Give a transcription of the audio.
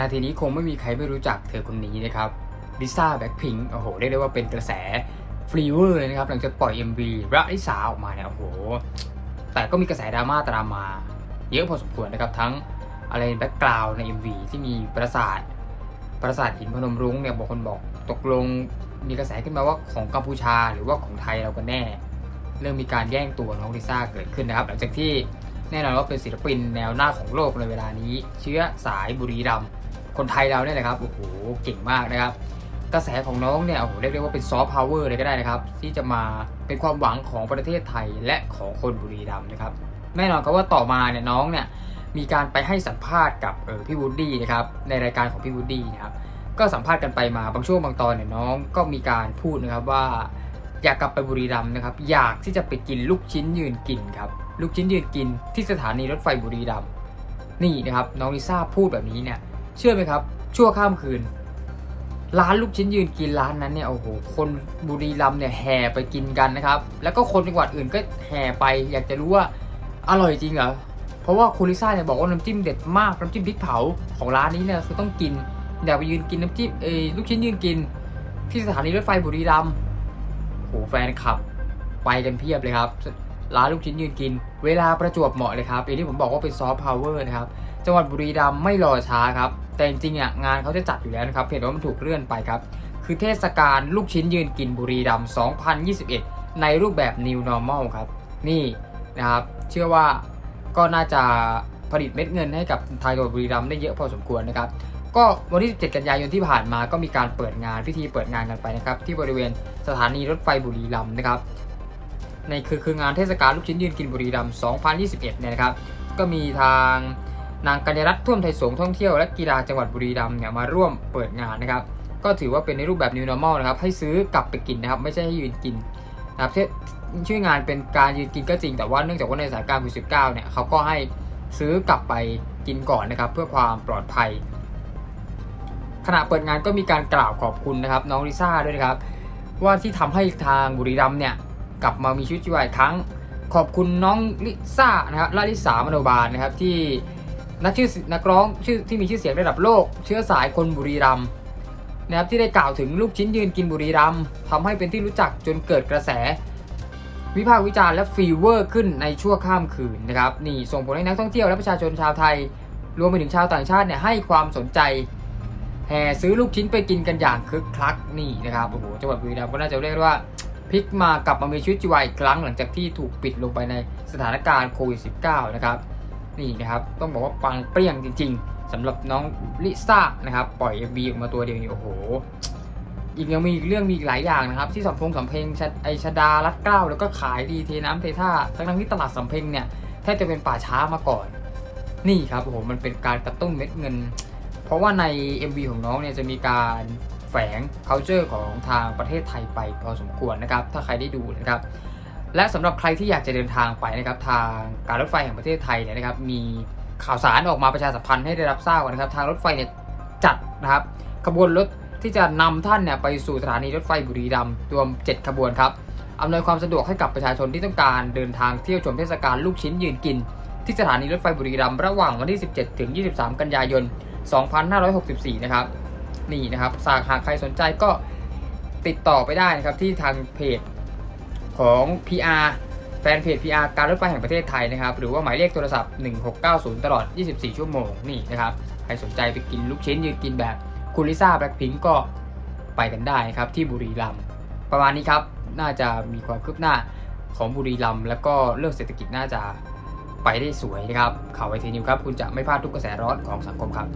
นาทีนี้คงไม่มีใครไม่รู้จักเธอคนนี้นะครับลิซ่าแบ็คพิงโอ้โหเรียกได้ว่าเป็นกระแสฟรีเวอร์เลยนะครับหลังจากปล่อย MV รักลิซ่าออกมาเนี่ยโอ้โห แต่ก็มีกระแสดราม่าตามมา เยอะพอสมควรนะครับทั้งอะไรแบ็กกราวใน MV ที่มีปราสาทปราสาทหินพนมรุ้งเนี่ยบางคนบอกตกลงมีกระแสขึ้นมาว่าของกัมพูชาหรือว่าของไทยเรากันแน่ เริ่มมีการแย่งตัวน้องลิซ่าเกิดขึ้นนะครับ หลังจากที่แน่นอนว่าเป็นศิลปินแนวหน้าของโลกในเวลานี้ เชื้อสายบุรีรัมย์ คนไทยเราเนี่ยแหละครับโอ้โหเก่งมากนะครับ กระแสของน้องเนี่ยโอ้โหเรียกได้ว่าเป็นซอฟต์พาวเวอร์เลยก็ได้นะครับ ที่จะมาเป็นความหวังของประเทศไทยและของคนบุรีรัมย์นะครับแน่นอนครับว่าต่อมาเนี่ยน้องเนี่ยมีการไปให้สัมภาษณ์กับเออพี่วูดดี้นะครับในรายการของพี่วูดดี้นะครับก็สัมภาษณ์กันไปมาบางช่วงบางตอนเนี่ยน้องก็มีการพูดนะครับว่าอยากกลับไปบุรีรัมย์นะครับอยากที่จะไปกินลูกชิ้นยืนกินครับลูกชิ้นยืนกินที่สถานีรถไฟบุรีรัมย์นี่นะครับน้องลิซ่าพูดแบบนี้เนี่ย เชื่อไหมครับ ชั่วข้ามคืน ร้านลูกชิ้นยืนกินร้านนั้นเนี่ยโอ้โหคนบุรีรัมย์เนี่ยแห่ไปกินกันนะครับ แล้วก็คนจังหวัดอื่นก็แห่ไป อยากจะรู้ว่าอร่อยจริงเหรอเพราะว่าคุณลิซ่าเนี่ยบอกว่าน้ำจิ้มเด็ดมากน้ำจิ้มพริกเผาของร้านนี้เนี่ยคือต้องกินอยากไปยืนกินน้ำจิ้มเอยลูกชิ้นยืนกิน ที่สถานีรถไฟบุรีรัมย์โหแฟนคลับ ไปกันเพียบเลยครับ ร้านลูกชิ้นยืนกิน เวลาประจวบเหมาะเลยครับอย่างที่ผมบอกว่าเป็นซอฟต์พาวเวอร์นะครับจังหวัดบุรีรัมย์ไม่รอช้าครับ แต่จริงๆอะงานเขาจะจัดอยู่แล้วนะครับเห็นว่ามันถูกเลื่อนไปครับ คือเทศกาลลูกชิ้นยืนกินบุรีรัมย์2021 ในรูปแบบ New Normal ครับ นี่นะครับ เชื่อว่าก็น่าจะผลิตเม็ดเงินให้กับทางจังหวัดบุรีรัมย์ได้เยอะพอสมควรนะครับ ก็วันที่ 17 กันยายนที่ผ่านมาก็มีการเปิดงานพิธีเปิดงานกันไปนะครับ ที่บริเวณสถานีรถไฟบุรีรัมย์นะครับ ในคือคืองานเทศกาลลูกชิ้นยืนกินบุรีรัมย์2021 เนี่ยนะครับ ก็มีทางนางกัญญรัตน์ท่วมไทยสงท่องเที่ยวและกีฬาจังหวัดบุรีรัมย์เนี่ยมาร่วมเปิดงานนะครับ ก็ถือว่าเป็นในรูปแบบ New Normal นะครับ ให้ซื้อกลับไปกินนะครับ ไม่ใช่ให้ยืนกินนะครับชื่องานเป็นการยืนกินก็จริง แต่ว่าเนื่องจากว่าในสถานการณ์โควิด19เนี่ยเขาก็ให้ซื้อกลับไปกินก่อนนะครับ เพื่อความปลอดภัย ขณะเปิดงานก็มีการกล่าวขอบคุณนะครับ น้องลิซ่าด้วยนะครับ ว่าที่ทำให้ทางบุรีรัมย์เนี่ย กลับมามีชีวิตชีวาอีกครั้ง ขอบคุณน้องลิซ่านะครับลาลิสามโนบาลนะครับที่นักชื่อนักร้องชื่อที่มีชื่อเสียงระดับโลก เชื้อสายคนบุรีรัมย์นะครับที่ได้กล่าวถึงลูกชิ้นยืนกินบุรีรัมย์ทำให้เป็นที่รู้จักจนเกิดกระแส วิพากษ์วิจารณ์และฟีเวอร์ขึ้นในชั่วข้ามคืนนะครับนี่ส่งผลให้นักท่องเที่ยวและประชาชนชาวไทย รวมไปถึงชาวต่างชาติเนี่ยให้ความสนใจแห่ซื้อลูกชิ้นไปกินกันอย่างคึกคักนี่นะครับโอ้โหจังหวัดบุรีรัมย์ก็น่าจะเรียกว่า พลิกมากลับมามีชีวิตชีวาอีกครั้งหลังจากที่ถูกปิดลงไปในสถานการณ์โควิด -19 นะครับนี่นะครับต้องบอกว่าปังเปรี้ยงจริง ๆสำหรับน้องลิซ่านะครับปล่อย MV ออกมาตัวเดียวนี่โอ้โหอีกยังมีอีกเรื่องมีอีกหลายอย่างนะครับ ที่สัมพงสัมเพลงชไอชดารัดเกล้าแล้วก็ขายดีเทน้ำเทท่าทั้งทั้งที่ตลาดสัมเพลงเนี่ยแทบจะเป็นป่าช้ามาก่อน นี่ครับโอ้โหมันเป็นการกระตุ้นเม็ดเงิน เพราะว่าใน MV ของน้องเนี่ยจะมีการ แฝง culture ของทางประเทศไทยไปพอสมควรนะครับ ถ้าใครได้ดูนะครับและสำหรับใครที่อยากจะเดินทางไปนะครับทางการรถไฟแห่งประเทศไทยเนี่ยนะครับมีข่าวสารออกมาประชาสัมพันธ์ให้ได้รับทราบนะครับ ทางรถไฟเนี่ยจัดนะครับขบวนรถที่จะนำท่านเนี่ยไปสู่สถานีรถไฟบุรีรัมย์รวม 7 ขบวนครับอำนวยความสะดวกให้กับประชาชนที่ต้องการเดินทางเที่ยวชมเทศกาลลูกชิ้นยืนกิน ที่สถานีรถไฟบุรีรัมย์ระหว่างวันที่ 17 ถึง 23 กันยายน 2564 นะครับ นี่นะครับสากหากใครสนใจก็ติดต่อไปได้นะครับที่ทางเพจของ PR แฟนเพจ PR การรถไฟแห่งประเทศไทยนะครับ หรือว่าหมายเลขโทรศัพท์ 1690 ตลอด 24 ชั่วโมงนี่นะครับ ใครสนใจไปกินลูกชิ้นยืนกินแบบคุณลิซ่าแบล็คพิงก็ไปกันได้นะครับที่บุรีรัมย์ประมาณนี้ครับ น่าจะมีความคืบหน้าของบุรีรัมย์แล้วก็เรื่องเศรษฐกิจน่าจะไปได้สวยนะครับ ข่าวไอทีนิวครับ คุณจะไม่พลาดทุกกระแสร้อนของสังคมครับ